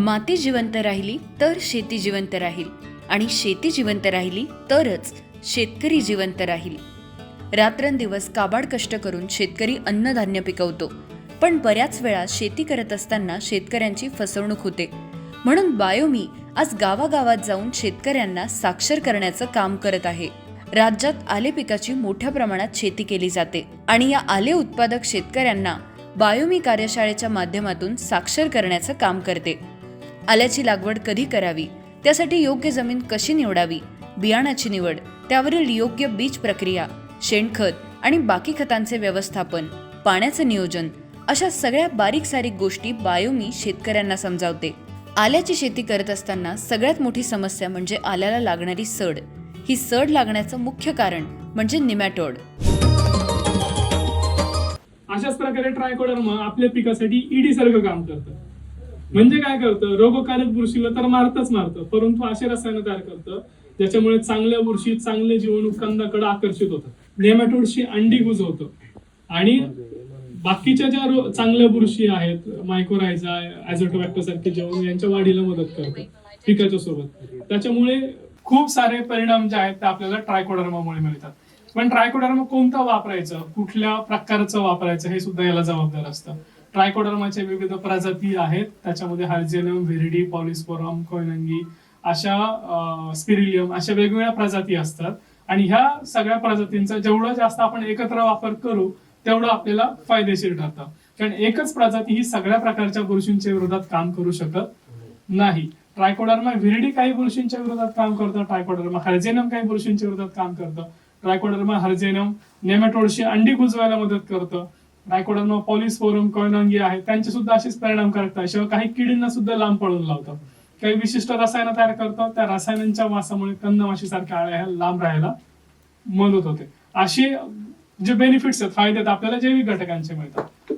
माती जिवंत राहिली तर शेती जिवंत राहील आणि शेती जिवंत राहिली तरच शेतकरी जिवंत राहील. रात्रंदिवस काबाड कष्ट करून शेतकरी अन्नधान्य पिकवतो. पण बऱ्याच वेळा शेती करत असताना शेतकऱ्यांची फसवणूक होते. म्हणून बायोमी आज गावागावात जाऊन शेतकऱ्यांना साक्षर करण्याचं काम करत आहे. राज्यात आले पिकाची मोठ्या प्रमाणात शेती केली जाते आणि या आले उत्पादक शेतकऱ्यांना बायोमी कार्यशाळेच्या माध्यमातून साक्षर करण्याचं काम करते. आल्याची लागवड कधी करावी? त्यासाठी योग्य जमीन कशी निवडावी? बियाणाची निवड त्यावरील योग्य बीज प्रक्रिया शेणखत आणि बाकी खतांचे व्यवस्थापन पाण्याचं नियोजन अशा सगळ्या बारीक सारीक गोष्टी बायोमी शेतकऱ्यांना समजावते. आल्याची शेती करत असताना सगळ्यात मोठी समस्या म्हणजे आल्याला लागणारी सड. ही सड लागण्याचं मुख्य कारण म्हणजे निमॅटोड. अशाच प्रकारे ट्रायकोडर्मा आपल्या पिकासाठी ईडी सारखं काम करतं. म्हणजे काय करतं? रोगकारक बुरशीला तर मारतच मारतं परंतु असे रसायन तयार करतं ज्याच्यामुळे चांगल्या बुरशी चांगले जीवाणू कंदाकडे आकर्षित होतात. नेमॅटोडशी अंडी होतं आणि बाकीच्या ज्या चांगल्या बुरशी आहेत मायक्रोरायझा ऍझोटोबॅक्टर सारखे जीवाणू यांच्या वाढीला मदत करतो पिकाच्या सोबत. त्याच्यामुळे खूप सारे परिणाम जे आहेत ते आपल्याला ट्रायकोडर्मामुळे मिळतात. पण ट्रायकोडर्मा कोणता वापरायचं? कुठल्या प्रकारचं वापरायचं? हे सुद्धा याला जबाबदार असतं. ट्रायकोडर्माचे विविध प्रजाती आहेत. त्याच्यामध्ये हार्जेनम व्हिरिडी पॉलिस्पोरम कोयनंगी अशा स्पिरिलियम अशा वेगवेगळ्या प्रजाती असतात. आणि ह्या सगळ्या प्रजातींचा जेवढं जास्त आपण एकत्र वापर करू तेवढं आपल्याला फायदेशीर ठरतं. कारण एकच प्रजाती ही सगळ्या प्रकारच्या बुरशींच्या विरोधात काम करू शकत नाही. ट्रायकोडर्मा व्हिरिडी काही बुरशींच्या विरोधात काम करतं ट्रायकोडर्मा हर्जेनम काही बुरशींच्या विरोधात काम करतं ट्रायकोडर्मा हर्जेनम नेमेटोडशी अंडी कुजवायला मदत करतं ट्रायकोडर्मा पॉलिस्फोरम कोयनांगी आहे त्यांचे सुद्धा असेच परिणाम आहे. शिवाय काही किडींना सुद्धा लांब पळून लावतं. काही विशिष्ट रसायनं तयार करतात त्या रसायनांच्या वासामुळे कंदमाशी सारख्या आळ्या ह्या लांब राहायला मदत होते. अशी जे बेनिफिट्स आहेत फायदे आहेत आपल्याला जैविक घटकांचे मिळतात.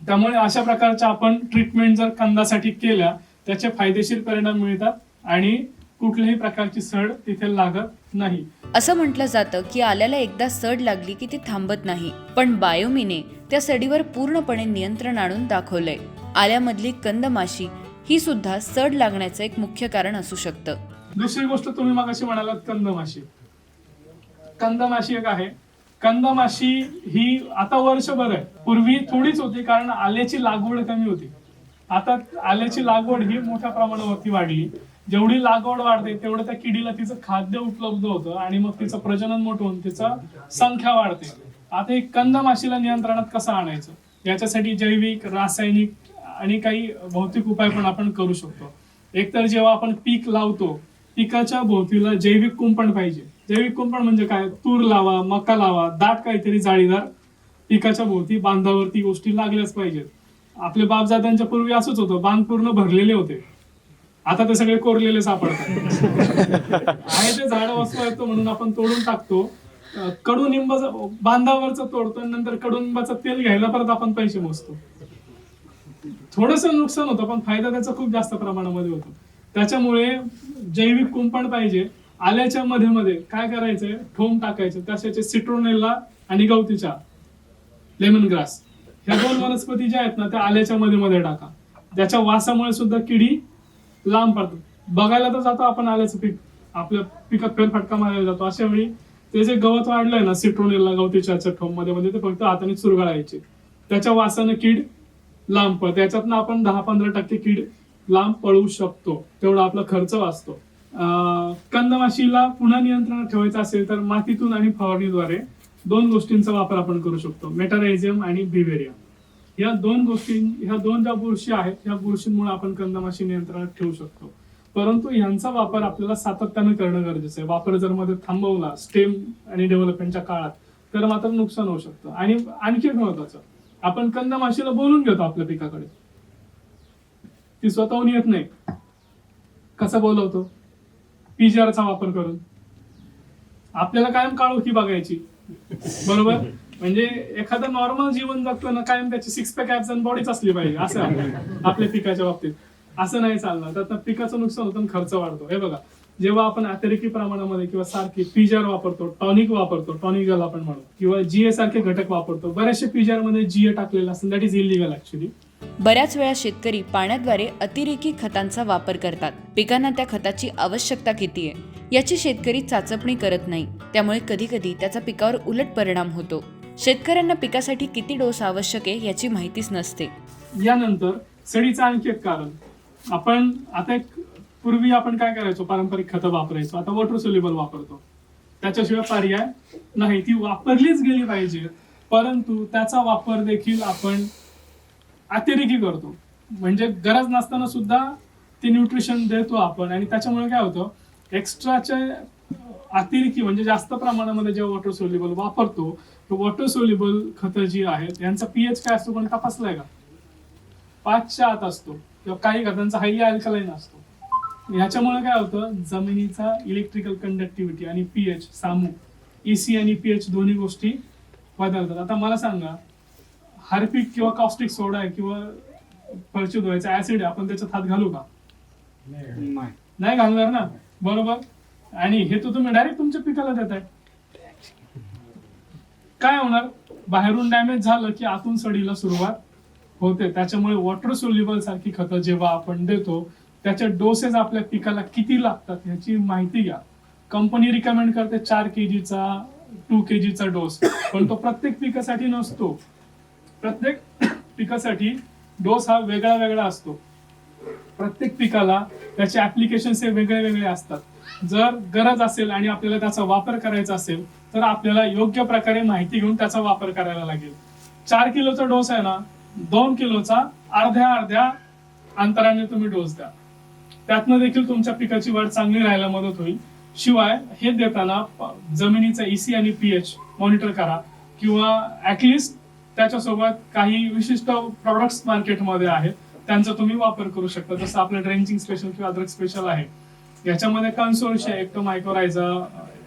त्यामुळे अशा प्रकारच्या आपण ट्रीटमेंट जर कंदासाठी केल्या त्याचे फायदेशीर परिणाम मिळतात आणि कुठल्याही प्रकारची सड तिथे लागत नाही. असं म्हटलं जातं की आल्याला एकदा सड लागली की ती थांबत नाही. पण बायोमीने त्या सडीवर पूर्णपणे नियंत्रण आणून दाखवलंय. आल्यामधली कंदमाशी ही सुद्धा सड लागण्याचं एक मुख्य कारण असू शकतं. दुसरी गोष्ट तुम्ही मग अशी म्हणालात कंदमाशी. कंदमाशी एक आहे. कंदमाशी ही आता वर्षभर आहे. पूर्वी थोडीच होती कारण आल्याची लागवड कमी होती. आता आल्याची लागवड ही मोठ्या प्रमाणावरती वाढली. जेवढी लागवड वाढते तेवढं त्या किडीला तिचं खाद्य उपलब्ध होतं आणि मग तिचं प्रजनन मोठं होऊन तिचं संख्या वाढते. आता एक कंदमाशीला नियंत्रणात कसं आणायचं? याच्यासाठी जैविक रासायनिक आणि काही भौतिक उपाय पण आपण करू शकतो. एकतर जेव्हा आपण पीक लावतो पिकाच्या भोवतीला जैविक कुंपण पाहिजे. जैविक कुंपण म्हणजे काय? तूर लावा मका लावा दाट काहीतरी जाळीदार पिकाच्या भोवती बांधावरती गोष्टी लागल्याच पाहिजेत. आपले बापजात्यांच्या पूर्वी असंच होतं बांध पूर्ण भरलेले होते. आता ते सगळे कोरलेले सापडतात. आहे ते झाड वस्तू येतो म्हणून आपण तोडून टाकतो. कडुनिंब बांधावरच बांधावरचं तोडतो आणि नंतर कडुनिंबाचं तेल घ्यायला परत आपण पैसे मोजतो. थोडस नुकसान होतं पण फायदा त्याचा खूप जास्त प्रमाणामध्ये होतो. त्याच्यामुळे जैविक कुंपण पाहिजे. आल्याच्या मध्ये मध्ये काय करायचंय? ठोम टाकायचं. तशाचे सिट्रोनेला आणि गवतीच्या लेमन ग्रास. ह्या दोन वनस्पती ज्या आहेत ना त्या आल्याच्या मध्ये मध्ये टाका. त्याच्या वासामुळे सुद्धा किडी लांब पडतात बघायला तर जातो आपण आल्याचं पीक. आपल्या पिकात फेरफटका मारायला जातो. अशा वेळी ते जे गवत वाढलंय ना सिट्रोनेला गवतीच्या ठोममध्ये म्हणजे ते फक्त हाताने चुरगाळायचे. त्याच्या वासानं कीड लांब पळते त्याच्यातनं आपण दहा पंधरा टक्के कीड लांब पळवू शकतो. तेवढा आपला खर्च वाचतो. कंदमाशीला पुन्हा नियंत्रणात ठेवायचं असेल तर मातीतून आणि फवारणीद्वारे दोन गोष्टींचा वापर आपण करू शकतो. मेटारायझियम आणि बिवेरिया या दोन गोष्टी ह्या दोन ज्या बुरशी आहेत ह्या बुरशींमुळे आपण कंदमाशी नियंत्रणात ठेवू शकतो. परंतु यांचा वापर आपल्याला सातत्यानं करणं गरजेचं आहे. वापर जर मध्ये थांबवला स्टेम आणि डेव्हलपमेंटच्या काळात तर मात्र नुकसान होऊ शकतं. आणि आणखी एक महत्वाचं आपण कंदमाशीला बोलून घेतो आपल्या पिकाकडे. ती स्वतःहून येत नाही. कसं बोलवतो? पीजीआरचा वापर करून. आपल्याला कायम काळोखी बघायची. बरोबर? म्हणजे एखादं नॉर्मल जीवन जगतो ना कायम त्याची सिक्स पॅक ऍप्स आणि बॉडीच असली पाहिजे असं आपल्या पिकाच्या बाबतीत. असं नाही चालणार. त्यातनं पिकाचं नुकसान होतं खर्च वाढतो. हे बघा जेव्हा आपण अतिरेकी प्रमाणामध्ये किंवा सारखी पिजर वापरतो टॉनिक वापरतो टॉनिक जल आपण म्हणतो किंवा जीए सारखे घटक वापरतो बऱ्याचशा पिजरमध्ये जीए टाकलेलं असतं. दॅट इज इलिगल ऍक्च्युली बऱ्याच वेळा शेतकरी पाण्याद्वारे अतिरेकी खतांचा वापर करतात. पिकांना त्या खताची आवश्यकता किती आहे? याची शेतकरी चाचपणी करत नाही. त्यामुळे कधी कधी त्याचा पिकावर उलट परिणाम होतो. शेतकऱ्यांना पिकासाठी किती डोस आवश्यक आहे याची माहितीच नसते. यानंतर सडीचं आणखी एक कारण. आपण आता एक पूर्वी आपण काय करायचो? पारंपरिक खतं वापरायचो. आता वॉटर सोल्युबल वापरतो. त्याच्याशिवाय पर्याय नाही. ती वापरलीच गेली पाहिजे. परंतु त्याचा वापर देखील आपण अतिरेकी करतो. म्हणजे गरज नसताना सुद्धा ते न्यूट्रिशन देतो आपण. आणि त्याच्यामुळे काय होतं? एक्स्ट्राचे अतिरेकी म्हणजे जास्त प्रमाणामध्ये जेव्हा वॉटर सोल्युबल वापरतो वॉटर सोल्युबल खतं जी आहेत यांचा पीएच काय असतो पण तपासलाय का? पाचच्या आत असतो किंवा काही खतांचा हायली अल्कलाईन असतो. ह्याच्यामुळे काय होतं जमिनीचा इलेक्ट्रिकल कंडक्टिव्हिटी आणि पीएच सामू एसी आणि पीएच दोन्ही गोष्टी बदलतात. आता मला सांगा हार्पिक किंवा कॉस्टिक सोडा आहे किंवा फरची धुवायचा ऍसिड आहे आपण त्याच्यात हात घालू का? नाही. घालणार ना? बरोबर? आणि हे तर तुम्ही डायरेक्ट तुमच्या पिकाला देताय. काय होणार? बाहेरून डॅमेज झालं की आतून सडीला सुरुवात होते. त्याच्यामुळे वॉटर सोल्युबल सारखी खतं जेव्हा आपण देतो त्याचे डोसेस आपल्या पिकाला किती लागतात ह्याची माहिती घ्या. कंपनी रिकमेंड करते चार केजीचा टू केजीचा डोस पण तो प्रत्येक पिकासाठी नसतो. प्रत्येक पिकासाठी डोस हा वेगळा वेगळा असतो. प्रत्येक पिकाला त्याचे ऍप्लिकेशन हे वेगळे वेगळे असतात. जर गरज असेल आणि आपल्याला त्याचा वापर करायचा असेल तर आपल्याला योग्य प्रकारे माहिती घेऊन त्याचा वापर करायला लागेल. चार किलोचा डोस आहे ना दोन किलोचा अर्ध्या अर्ध्या अंतराने तुम्ही डोस द्या. त्यातनं देखील तुमच्या पिकाची वाढ चांगली राहायला मदत होईल. शिवाय हे देताना जमिनीचा इसी आणि पीएच मॉनिटर करा किंवा ऍटलिस्ट त्याच्यासोबत काही विशिष्ट प्रॉडक्ट्स मार्केटमध्ये आहेत. त्यांचा तुम्ही वापर करू शकता. जसं आपलं ड्रेंचिंग स्पेशल किंवा अद्रक स्पेशल आहे. याच्यामध्ये consortia ecto mycorrhiza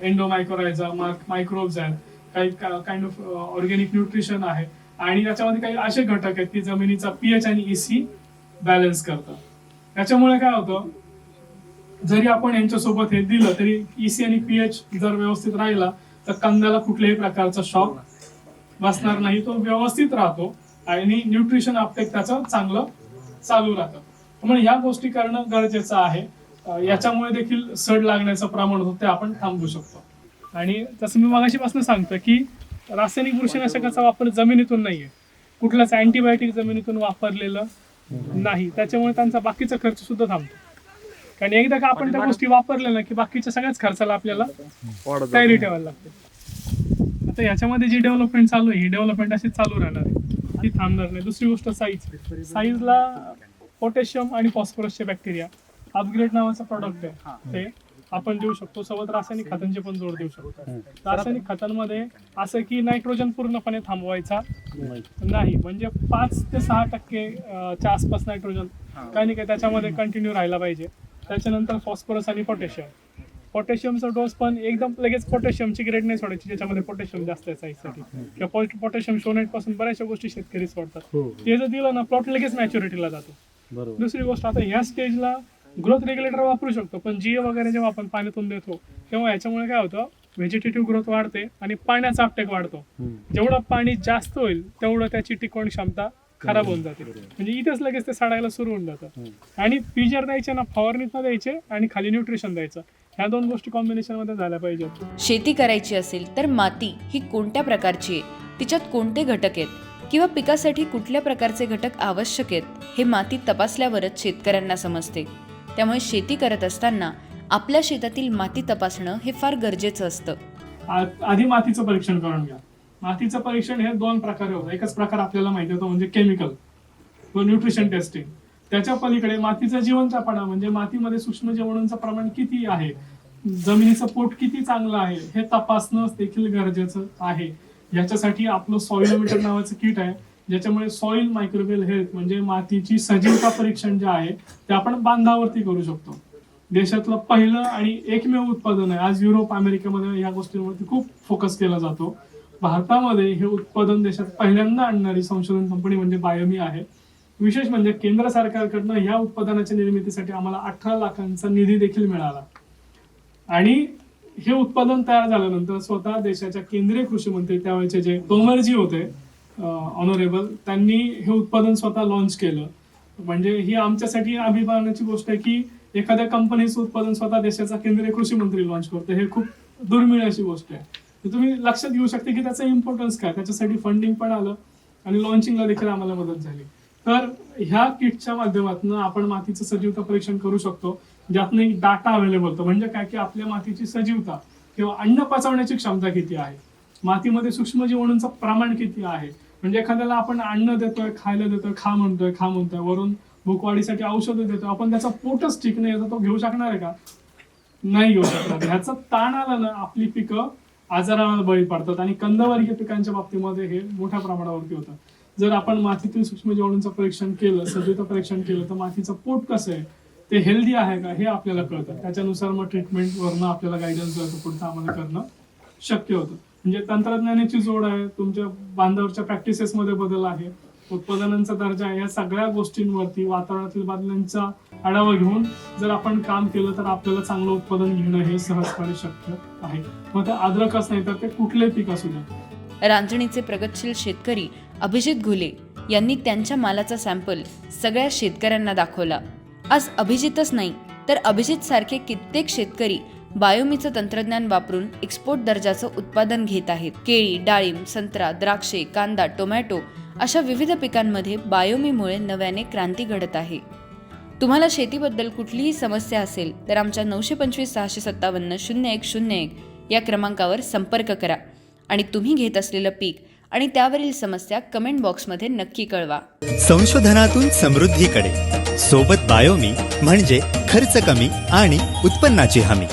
endo mycorrhiza microbes आहेत काही काइंड ऑफ ऑर्गॅनिक न्यूट्रिशन आहे. आणि त्याच्यामध्ये काही असे घटक आहेत की जमिनीचा पीएच आणि इसी बॅलन्स करतात. त्याच्यामुळे काय होतं जरी आपण यांच्यासोबत हे दिलं तरी इसी आणि पीएच जर व्यवस्थित राहिला तर कांद्याला कुठल्याही प्रकारचा शॉक बसणार नाही. तो व्यवस्थित राहतो आणि न्यूट्रिशन आपटेक त्याचं चांगलं चालू राहतं. म्हणून ह्या गोष्टी करणं गरजेचं आहे. याच्यामुळे देखील सड लागण्याचं प्रमाण होतं ते आपण थांबवू शकतो. आणि तसं मी मगाशीपासून सांगतो की रासायनिक बुरशीनाशकाचा वापर जमिनीतून नाहीये. कुठलाच अँटीबायोटिक जमिनीतून वापरलेलं नाही. त्याच्यामुळे त्यांचा बाकीचा खर्च सुद्धा थांबतो. कारण एकदा का आपण त्या गोष्टी वापरल्या ना की बाकीच्या सगळ्याच खर्चाला आपल्याला तयारी ठेवायला लागते. आता याच्यामध्ये जी डेव्हलपमेंट चालू आहे ही डेव्हलपमेंट अशी चालू राहणार आहे. ती थांबणार नाही. दुसरी गोष्ट साईज साईजला पोटॅशियम आणि फॉस्फरसचे बॅक्टेरिया अपग्रेड नावाचा प्रॉडक्ट आहे. ते आपण देऊ शकतो. सोबत रासायनिक खतांचे पण जोड देऊ शकतो. रासायनिक खतांमध्ये असं की नायट्रोजन पूर्णपणे थांबवायचा नाही. म्हणजे पाच ते सहा टक्के च्या आसपास नायट्रोजन काही नाही काही त्याच्यामध्ये कंटिन्यू राहायला पाहिजे. त्याच्यानंतर फॉस्फरस आणि पोटॅशियम पोटॅशियमचा डोस पण एकदम लगेच पोटॅशियमची ग्रेड नाही सोडायची. ज्याच्यामध्ये पोटॅशियम जास्त आहे साईजसाठी किंवा पोटॅशियम शोनाईटपासून बऱ्याचशा गोष्टी शेतकरी सोडतात. ते जर दिलं ना प्लॉट लगेच मॅच्युरिटीला जातो. दुसरी गोष्ट आता ह्या स्टेजला ग्रोथ रेग्युलेटर वापरू शकतो पण जी वगैरे जेव्हा आपण पाण्यातून देतो तेव्हा याच्यामुळे काय होतं? व्हेजिटेटिव्ह ग्रोथ वाढते आणि पाण्याचा अपटेक वाढतो. जेवढं पाणी जास्त होईल तेवढं त्याची टिकवण क्षमता खराब होऊन जाते. म्हणजे इथेच लगेच ते सडायला सुरू होऊन जातं. आणि पिजर द्यायचे ना फवारणीतनं द्यायचे आणि खाली न्यूट्रिशन द्यायचं. ह्या दोन गोष्टी कॉम्बिनेशनमध्ये झाल्या पाहिजेत शेती करायची असेल तर माती ही कोणत्या प्रकारची आहे? तिच्यात कोणते घटक आहेत? किंवा पिकासाठी कुठल्या प्रकारचे घटक आवश्यक आहेत? हे माती तपासल्यावरच शेतकऱ्यांना समजते. त्यामुळे शेती करत असताना आपल्या शेतातील माती तपासणं हे फार गरजेचं असतं. आ- आधी मातीचं परीक्षण करून घ्या. मातीचं परीक्षण हे दोन प्रकारे होतं. एकच प्रकार आपल्याला माहिती होतो म्हणजे केमिकल व न्यूट्रिशन टेस्टिंग त्याच्या पलीकडे मातीचा जिवंतपणा म्हणजे मातीमध्ये सूक्ष्म जीवाणूंचं प्रमाण किती आहे जमिनीचं पोट किती चांगलं आहे हे तपासणं देखील गरजेचं आहे. याच्यासाठी आपलं सॉइलोमीटर नावाचं किट आहे. ज्याच्यामुळे सॉइल मायक्रोवेल हेल्थ म्हणजे मातीची सजीवता परीक्षण जे आहे ते आपण बांधावरती करू शकतो. देशातलं पहिलं आणि एकमेव उत्पादन आहे. आज युरोप अमेरिकेमध्ये या गोष्टींवरती खूप फोकस केला जातो. भारतामध्ये हे उत्पादन देशात पहिल्यांदा आणणारी संशोधन कंपनी म्हणजे बायोमी आहे. विशेष म्हणजे केंद्र सरकारकडनं ह्या उत्पादनाच्या निर्मितीसाठी आम्हाला अठरा लाखांचा निधी देखील मिळाला. आणि हे उत्पादन तयार झाल्यानंतर स्वतः देशाच्या केंद्रीय कृषी मंत्री त्यावेळेचे जे तोमरजी होते ऑनरेबल त्यांनी हे उत्पादन स्वतः लॉन्च केलं. म्हणजे ही आमच्यासाठी अभिमानाची गोष्ट आहे की एखाद्या कंपनीचं उत्पादन स्वतः देशाचा केंद्रीय कृषी मंत्री लॉन्च करतो. हे खूप दुर्मिळ अशी गोष्ट आहे. तुम्ही लक्षात घेऊ शकता की त्याचं इम्पॉर्टन्स काय? त्याच्यासाठी फंडिंग पण आलं आणि लॉन्चिंगला देखील आम्हाला मदत झाली. तर ह्या किटच्या माध्यमातून आपण मातीचं सजीवता परीक्षण करू शकतो. ज्यातनं एक डाटा अवेलेबल होतो. म्हणजे काय? की आपल्या मातीची सजीवता किंवा अन्न पचवण्याची क्षमता किती आहे? मातीमध्ये सूक्ष्म जीवाणूंचं प्रमाण किती आहे? म्हणजे एखाद्याला आपण अन्न देतोय खायला देतोय खा म्हणतोय खा म्हणतोय वरून भूकवाढीसाठी औषधं देतोय आपण त्याचा पोटच ठीक नाही तर तो घेऊ शकणार आहे का? नाही घेऊ शकणार. ह्याचा ताण आला ना आपली पिकं आजाराला बळी पडतात आणि कंदवर्गीय पिकांच्या बाबतीमध्ये हे मोठ्या प्रमाणावरती होतं. जर आपण मातीतील सूक्ष्मजीवाणूंचं परीक्षण केलं सजीवता परीक्षण केलं तर मातीचं पोट कसं आहे? ते हेल्दी आहे का? हे आपल्याला कळतं. त्याच्यानुसार मग ट्रीटमेंट वरनं आपल्याला गायडन्स जो पुढचं आम्हाला करणं शक्य होतं. म्हणजे तंत्रज्ञानाची जोड आहे तुमच्या बांधावरच्या प्रॅक्टिसेस मध्ये बदल आहे उत्पादनांचा दर्जा आहे या सगळ्या गोष्टींवरती वातावरणातील बदलांचा आढावा घेऊन जर आपण काम केलं तर आपल्याला चांगलं उत्पादन घेणं हे सहजपणे शक्य आहे. मग ते अद्रकच नाही तर ते कुठले पीक असू द्या. रांजणीचे प्रगतशील शेतकरी अभिजित घुले यांनी त्यांच्या मालाचा सॅम्पल सगळ्या शेतकऱ्यांना दाखवला. आज अभिजितच नाही तर अभिजित सारखे कित्येक शेतकरी बायोमीचं तंत्रज्ञान वापरून एक्सपोर्ट दर्जाचं उत्पादन घेत आहेत. केळी डाळिंब संत्रा द्राक्षे कांदा टोमॅटो अशा विविध पिकांमध्ये बायोमीमुळे नव्याने क्रांती घडत आहे. तुम्हाला शेतीबद्दल कुठलीही समस्या असेल तर आमच्या नऊशे पंचवीस सहाशे सत्तावन्न शून्य एक शून्य एक या क्रमांकावर संपर्क करा. आणि तुम्ही घेत असलेलं पीक आणि त्यावरील समस्या कमेंट बॉक्समध्ये नक्की कळवा. संशोधनातून समृद्धीकडे. सोबत बायोमी म्हणजे खर्च कमी आणि उत्पन्नाची हमी.